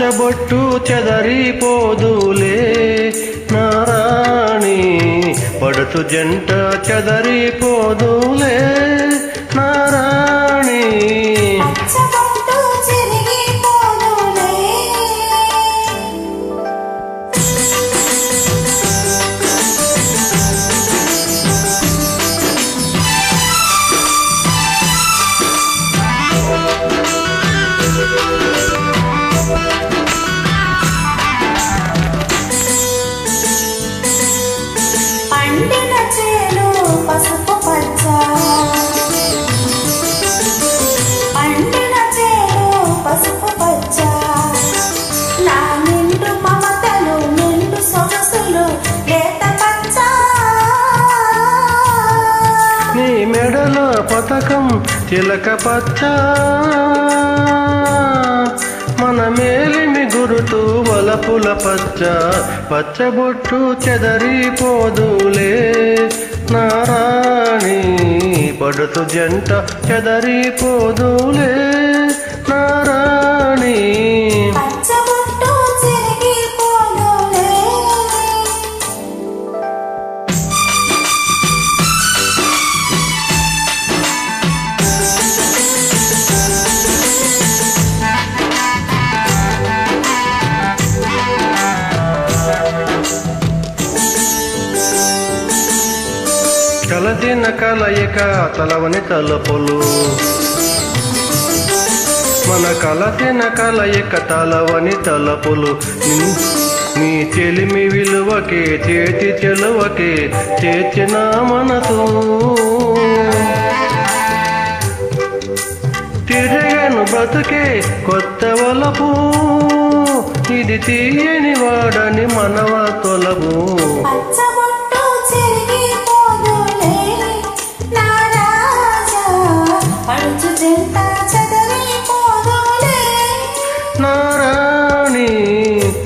పచ్చబొట్టు చెదరిపోదులే. నారాణి పడుతు జంట చెదరిపోదులే. చిలక పచ్చ. మన మేలిమి గురుతు వలపుల పచ్చ. పచ్చబొట్టు చెదరిపోదులే నారాణి పడుతు జంట చెదరిపోదులే నారాణి కలదిన కలయిక తలవని తలపులు. మన కలదిన కలయిక తలవని తలపులు. నీ చెలిమి విలువకే చేతి చెలువకే చేర్చిన మనసు. తిరగను బ్రతుకే కొత్త వలపు. ఇది తీయని వాడని మనవ తొలగు. పడుచు జంట చెదరిపోదులే నారాణి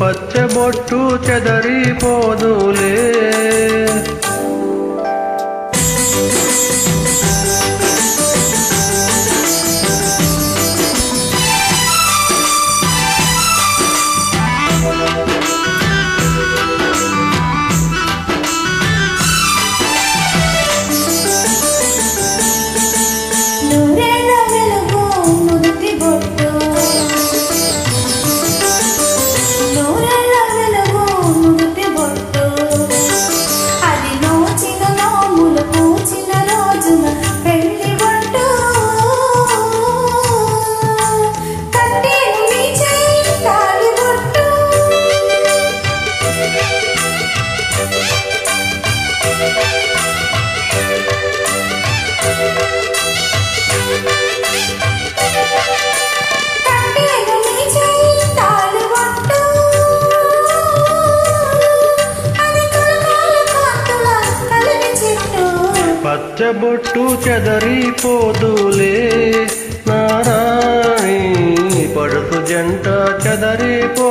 పచ్చబొట్టు చెదరిపోదులే. పచ్చబొట్టు చెదరిపోదులే. నారాణి పడుతు జంట చదరిపో